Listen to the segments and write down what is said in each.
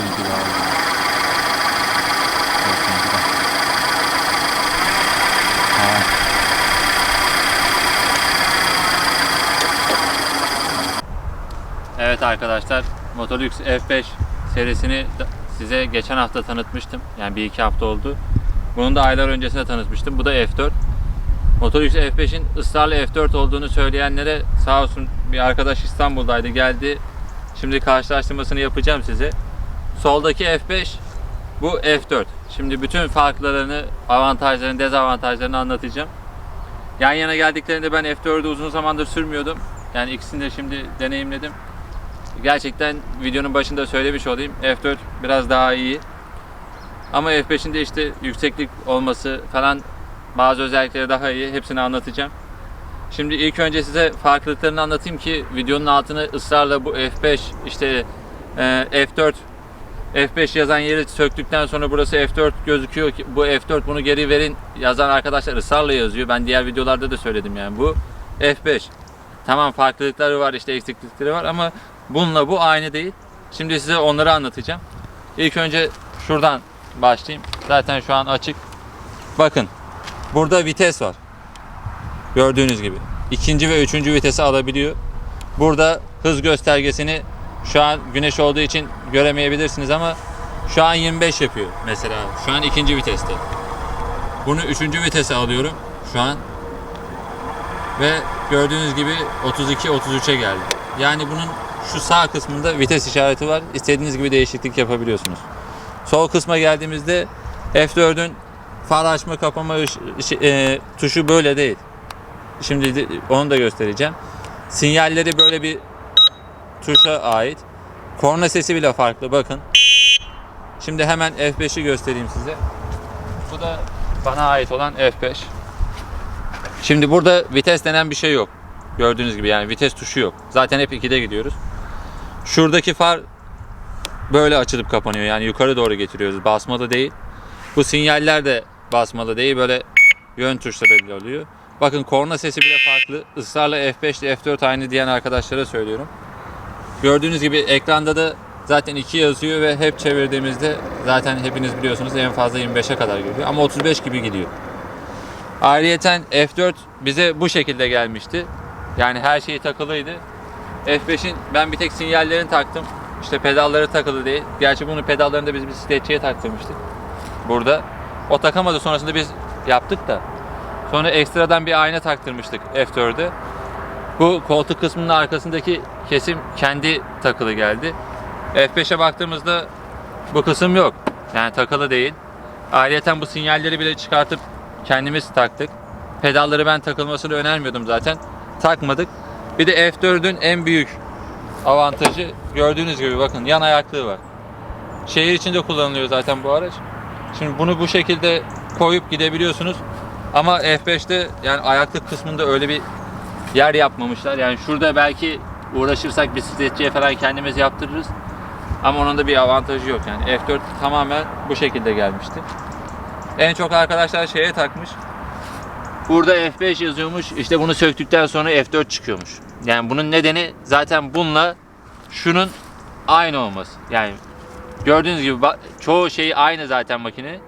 F8'inki daha iyi. F8'inki de. Ha. Evet arkadaşlar Motolux F5 serisini size geçen hafta tanıtmıştım. Yani bir iki hafta oldu. Bunu da aylar öncesinde tanıtmıştım. Bu da F4. Motolux F5'in ısrarla F4 olduğunu söyleyenlere sağ olsun bir arkadaş İstanbul'daydı geldi. Şimdi karşılaştırmasını yapacağım size. Soldaki F5 bu F4. Şimdi bütün farklarını, avantajlarını, dezavantajlarını anlatacağım. Yan yana geldiklerinde ben F4'ü uzun zamandır sürmüyordum. Yani ikisini de şimdi deneyimledim. Gerçekten videonun başında söylemiş olayım. F4 biraz daha iyi. Ama F5'in de işte yükseklik olması falan bazı özellikleri daha iyi. Hepsini anlatacağım. Şimdi ilk önce size farklılıklarını anlatayım ki videonun altını ısrarla bu F5 işte e, F4 F5 yazan yeri söktükten sonra burası F4 gözüküyor ki bu F4 bunu geri verin yazan arkadaşlar ısrarla yazıyor. Ben diğer videolarda da söyledim yani bu F5. Tamam farklılıkları var işte eksiklikleri var ama bununla bu aynı değil. Şimdi size onları anlatacağım. İlk önce şuradan başlayayım. Zaten şu an açık. Bakın burada vites var. Gördüğünüz gibi. ikinci ve üçüncü vitesi alabiliyor. Burada hız göstergesini şu an güneş olduğu için göremeyebilirsiniz ama şu an 25 yapıyor mesela. Şu an ikinci viteste. Bunu üçüncü vitese alıyorum şu an. Ve gördüğünüz gibi 32-33'e geldi. Yani bunun şu sağ kısmında vites işareti var. İstediğiniz gibi değişiklik yapabiliyorsunuz. Sol kısma geldiğimizde F4'ün far açma kapama e, tuşu böyle değil. Şimdi onu da göstereceğim. Sinyalleri böyle bir tuşa ait. Korna sesi bile farklı bakın. Şimdi hemen F5'i göstereyim size. Bu da bana ait olan F5. Şimdi burada vites denen bir şey yok. Gördüğünüz gibi yani vites tuşu yok. Zaten hep 2'de gidiyoruz. Şuradaki far böyle açılıp kapanıyor. Yani yukarı doğru getiriyoruz. Basmalı değil. Bu sinyaller de basmalı değil. Böyle yön tuşlarıyla oluyor. Bakın korna sesi bile farklı. Israrla F5 ile F4 aynı diyen arkadaşlara söylüyorum. Gördüğünüz gibi ekranda da zaten 2 yazıyor ve hep çevirdiğimizde zaten hepiniz biliyorsunuz en fazla 25'e kadar geliyor. Ama 35 gibi gidiyor. Ayrıyeten F4 bize bu şekilde gelmişti. Yani her şeyi takılıydı. F5'in ben bir tek sinyallerini taktım. İşte pedalları takılı değil. Gerçi bunu pedallarını da biz bisikletçiye taktırmıştık. Burada. O takamadı sonrasında biz yaptık da. Sonra ekstradan bir ayna taktırmıştık F4'e. Bu koltuk kısmının arkasındaki kesim kendi takılı geldi. F5'e baktığımızda bu kısım yok. Yani takılı değil. Ayrıca bu sinyalleri bile çıkartıp kendimiz taktık. Pedalları ben takılmasını önermiyordum zaten. Takmadık. Bir de F4'ün en büyük avantajı gördüğünüz gibi bakın yan ayaklığı var. Şehir içinde kullanılıyor zaten bu araç. Şimdi bunu bu şekilde koyup gidebiliyorsunuz. Ama F5'te yani ayaklık kısmında öyle bir yer yapmamışlar. Yani şurada belki uğraşırsak bisikletçiye falan kendimiz yaptırırız. Ama onun da bir avantajı yok yani. F4 tamamen bu şekilde gelmişti. En çok arkadaşlar şeye takmış. Burada F5 yazıyormuş. İşte bunu söktükten sonra F4 çıkıyormuş. Yani bunun nedeni zaten bununla şunun aynı olması. Yani gördüğünüz gibi çoğu şeyi aynı zaten makine.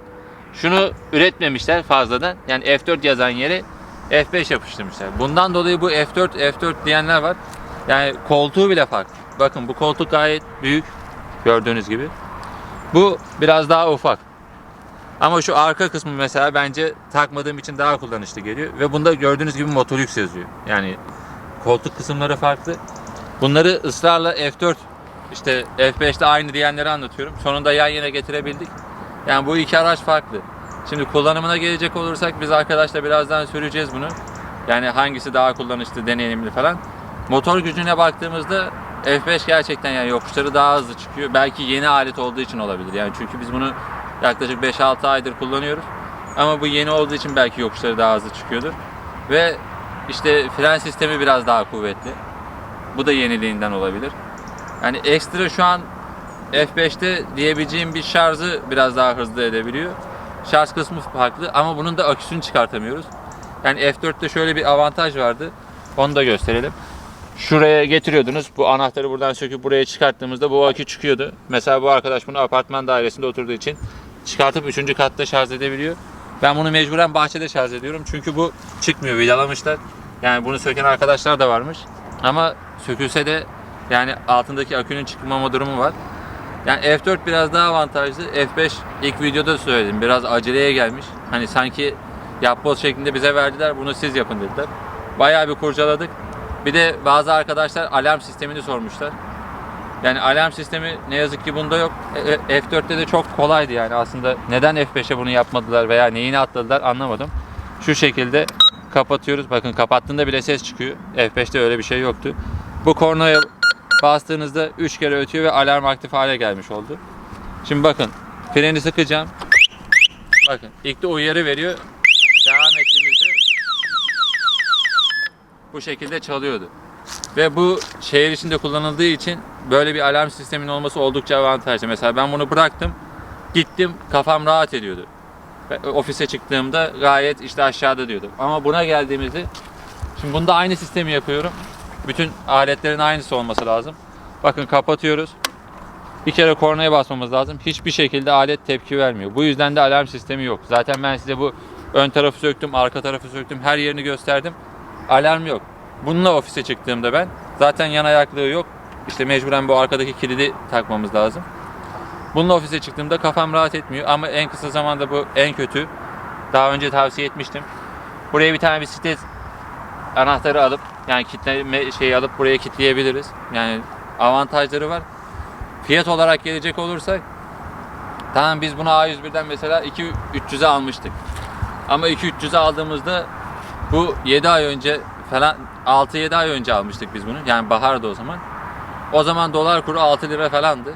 Şunu üretmemişler fazladan. Yani F4 yazan yere F5 yapıştırmışlar. Bundan dolayı bu F4 F4 diyenler var. Yani koltuğu bile farklı. Bakın bu koltuk gayet büyük. Gördüğünüz gibi. Bu biraz daha ufak. Ama şu arka kısmı mesela bence takmadığım için daha kullanışlı geliyor. Ve bunda gördüğünüz gibi Motolux yazıyor. Yani koltuk kısımları farklı. Bunları ısrarla F4 işte F5'te aynı diyenleri anlatıyorum. Sonunda yan yana getirebildik. Yani bu iki araç farklı. Şimdi kullanımına gelecek olursak biz arkadaşla birazdan süreceğiz bunu. Yani hangisi daha kullanışlı, deneyimli falan. Motor gücüne baktığımızda F5 gerçekten yani yokuşları daha hızlı çıkıyor. Belki yeni alet olduğu için olabilir. Yani çünkü biz bunu yaklaşık 5-6 aydır kullanıyoruz. Ama bu yeni olduğu için belki yokuşları daha hızlı çıkıyordur. Ve işte fren sistemi biraz daha kuvvetli. Bu da yeniliğinden olabilir. Yani ekstra şu an F5'te diyebileceğim bir şarjı biraz daha hızlı edebiliyor. Şarj kısmı farklı ama bunun da aküsünü çıkartamıyoruz. Yani F4'te şöyle bir avantaj vardı. Onu da gösterelim. şuraya getiriyordunuz. Bu anahtarı buradan söküp buraya çıkarttığımızda bu akü çıkıyordu. Mesela bu arkadaş bunu apartman dairesinde oturduğu için çıkartıp 3. katta şarj edebiliyor. Ben bunu mecburen bahçede şarj ediyorum. Çünkü bu çıkmıyor. Vidalamışlar. Yani bunu söken arkadaşlar da varmış. Ama sökülse de yani altındaki akünün çıkmama durumu var. Yani F4 biraz daha avantajlı. F5 ilk videoda söyledim. Biraz aceleye gelmiş. Hani sanki yapboz şeklinde bize verdiler. Bunu siz yapın dediler. Bayağı bir kurcaladık. Bir de bazı arkadaşlar alarm sistemini sormuşlar. Yani alarm sistemi ne yazık ki bunda yok. E- F4'te de çok kolaydı yani aslında. Neden F5'e bunu yapmadılar veya neyini atladılar anlamadım. Şu şekilde kapatıyoruz. Bakın kapattığında bile ses çıkıyor. F5'te öyle bir şey yoktu. Bu kornaya bastığınızda 3 kere ötüyor ve alarm aktif hale gelmiş oldu. Şimdi bakın freni sıkacağım. Bakın ilk de uyarı veriyor. Devam ettiğimizde bu şekilde çalıyordu. Ve bu şehir içinde kullanıldığı için böyle bir alarm sisteminin olması oldukça avantajlı. Mesela ben bunu bıraktım. Gittim kafam rahat ediyordu. Ofise çıktığımda gayet işte aşağıda diyordum. Ama buna geldiğimizde şimdi bunda aynı sistemi yapıyorum. Bütün aletlerin aynısı olması lazım. Bakın kapatıyoruz. Bir kere kornaya basmamız lazım. Hiçbir şekilde alet tepki vermiyor. Bu yüzden de alarm sistemi yok. Zaten ben size bu ön tarafı söktüm, arka tarafı söktüm, her yerini gösterdim. Alarm yok. Bununla ofise çıktığımda ben zaten yan ayaklığı yok. İşte mecburen bu arkadaki kilidi takmamız lazım. Bununla ofise çıktığımda kafam rahat etmiyor ama en kısa zamanda bu en kötü. Daha önce tavsiye etmiştim. Buraya bir tane bisiklet anahtarı alıp yani kitleme şeyi alıp buraya kitleyebiliriz. Yani avantajları var. Fiyat olarak gelecek olursak tamam biz bunu A101'den mesela 2-300'e almıştık. Ama 2-300'e aldığımızda bu 7 ay önce falan 6-7 ay önce almıştık biz bunu. Yani baharda o zaman. O zaman dolar kuru 6 lira falandı.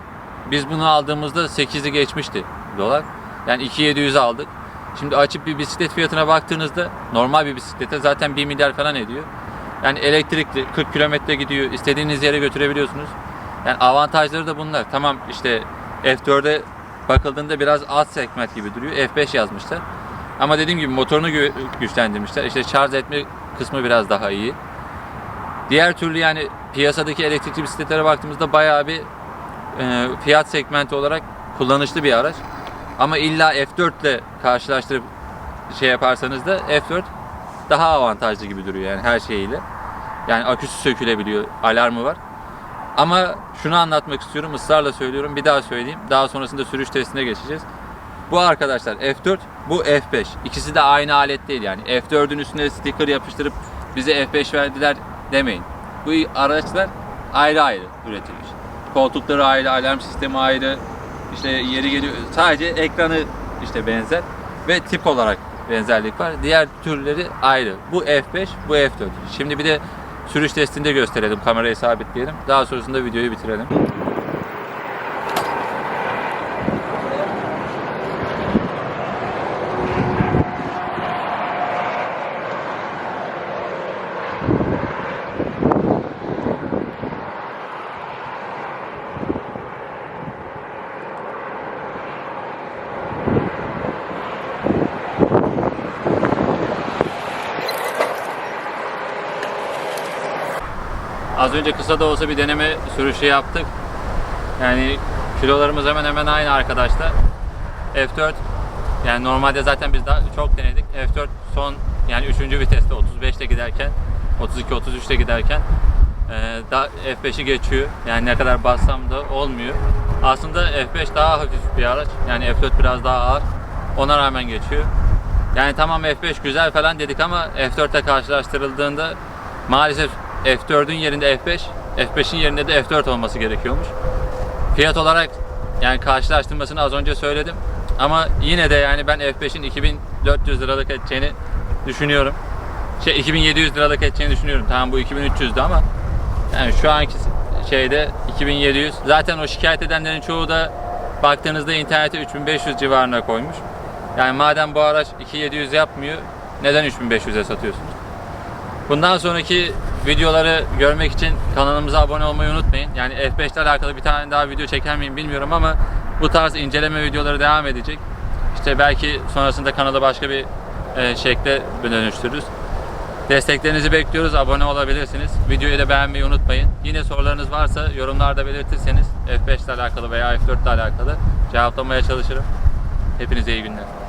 Biz bunu aldığımızda 8'i geçmişti dolar. Yani 2700 aldık. Şimdi açıp bir bisiklet fiyatına baktığınızda normal bir bisiklete zaten 1 milyar falan ediyor. Yani elektrikli 40 kilometre gidiyor. istediğiniz yere götürebiliyorsunuz. Yani avantajları da bunlar. Tamam işte F4'e bakıldığında biraz alt segment gibi duruyor. F5 yazmışlar. Ama dediğim gibi motorunu gü- güçlendirmişler. İşte şarj etme kısmı biraz daha iyi. Diğer türlü yani piyasadaki elektrikli bisikletlere baktığımızda bayağı bir e, fiyat segmenti olarak kullanışlı bir araç. Ama illa F4 ile karşılaştırıp şey yaparsanız da F4 daha avantajlı gibi duruyor yani her şeyiyle. Yani aküsü sökülebiliyor, alarmı var. Ama şunu anlatmak istiyorum, ısrarla söylüyorum, bir daha söyleyeyim. Daha sonrasında sürüş testine geçeceğiz. Bu arkadaşlar F4, bu F5. İkisi de aynı alet değil yani. F4'ün üstüne sticker yapıştırıp bize F5 verdiler demeyin. Bu araçlar ayrı ayrı üretilmiş. Koltukları ayrı, alarm sistemi ayrı. İşte yeri geliyor. Sadece ekranı işte benzer ve tip olarak benzerlik var. Diğer türleri ayrı. Bu F5, bu F4. Şimdi bir de sürüş testinde gösterelim. Kamerayı sabitleyelim. Daha sonrasında videoyu bitirelim. Az önce kısa da olsa bir deneme sürüşü yaptık. Yani kilolarımız hemen hemen aynı arkadaşlar. F4 yani normalde zaten biz daha çok denedik. F4 son yani 3. viteste 35'te giderken 32 33'te giderken e, daha F5'i geçiyor. Yani ne kadar bassam da olmuyor. Aslında F5 daha hafif bir araç. Yani F4 biraz daha ağır. Ona rağmen geçiyor. Yani tamam F5 güzel falan dedik ama F4'te karşılaştırıldığında maalesef F4'ün yerinde F5, F5'in yerinde de F4 olması gerekiyormuş. Fiyat olarak yani karşılaştırmasını az önce söyledim. Ama yine de yani ben F5'in 2400 liralık edeceğini düşünüyorum. Şey 2700 liralık edeceğini düşünüyorum. Tamam bu 2300'dü ama yani şu anki şeyde 2700. Zaten o şikayet edenlerin çoğu da baktığınızda internete 3500 civarına koymuş. Yani madem bu araç 2700 yapmıyor neden 3500'e satıyorsunuz? Bundan sonraki videoları görmek için kanalımıza abone olmayı unutmayın. Yani F5 ile alakalı bir tane daha video çeker miyim bilmiyorum ama bu tarz inceleme videoları devam edecek. İşte belki sonrasında kanalı başka bir e, şekle dönüştürürüz. Desteklerinizi bekliyoruz. Abone olabilirsiniz. Videoyu da beğenmeyi unutmayın. Yine sorularınız varsa yorumlarda belirtirseniz F5 ile alakalı veya F4 ile alakalı cevaplamaya çalışırım. Hepinize iyi günler.